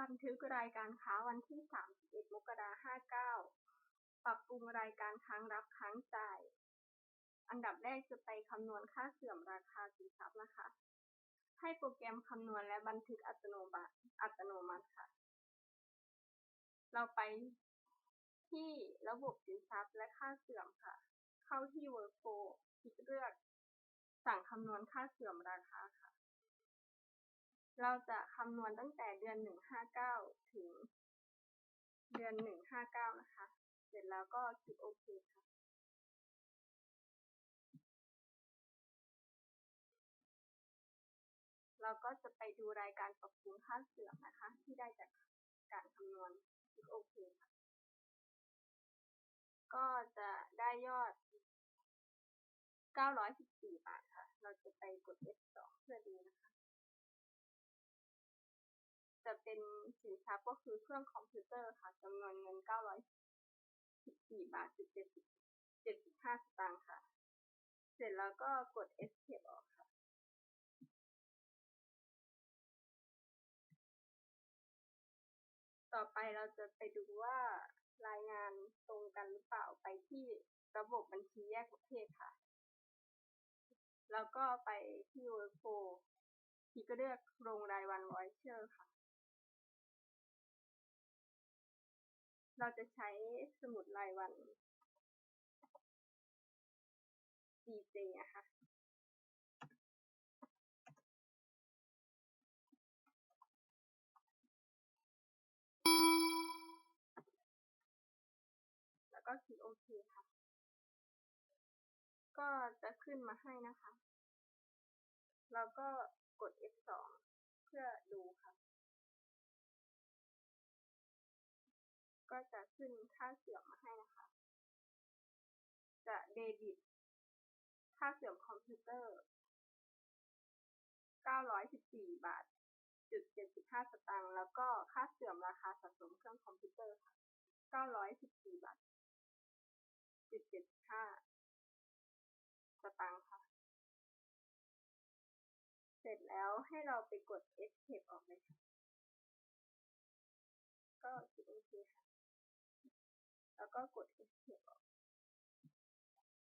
บันทึกรายการค้าวันที่31มกราคม59ปรับปรุงรายการค้างรับค้างจ่าย อันดับแรกจะไปคำนวณค่าเสื่อมราคาสินทรัพย์นะคะ ให้โปรแกรมคำนวณและบันทึกอัตโนมัติอัตโนมัติค่ะ เราไปที่ระบบสินทรัพย์และค่าเสื่อมค่ะ เข้าที่ Workflow คลิกเลือก สั่งคำนวณค่าเสื่อมราคาค่ะ เราจะคำนวณตั้งแต่เดือน159ถึง เดือน159นะคะ เสร็จแล้วก็คลิกโอเคค่ะ เราก็จะไปดูรายการปรับปรุงค่าเสื่อมนะคะ ที่ได้จากการคำนวณคลิกโอเคค่ะ ก็จะได้ยอด 914 บาทค่ะ เราจะไปกด F2 เพื่อดูนะคะ จะเป็นสินทรัพย์ก็คือเครื่องคอมพิวเตอร์ค่ะจำนวนเงิน 914 บาท75 สตางค์ค่ะ เสร็จแล้วก็กด Escape ออกค่ะ ต่อไปเราจะไปดูว่ารายงานตรงกันหรือเปล่าไปที่ระบบบัญชีแยกประเภทค่ะ แล้วก็ไปที่ Workflow คลิกเลือกลงรายวัน Voucher ค่ะ เราจะใช้สมุดรายวัน DJ นะคะแล้วก็คลิกโอเคค่ะ ก็จะขึ้นมาให้นะคะ เราก็กด F2 ก็จะขึ้นค่าเสื่อมมาให้นะคะ จะเดบิต ค่าเสื่อมคอมพิวเตอร์ 914 บาทจุด75 สตางค์ แล้วก็ค่าเสื่อมราคาสะสมเครื่องคอมพิวเตอร์ค่ะ 914 บาทจุด75 สตางค์ค่ะ เสร็จแล้วให้เราไปกด Escape ออกเลยค่ะ ก็กดโอเคค่ะ แล้วก็ก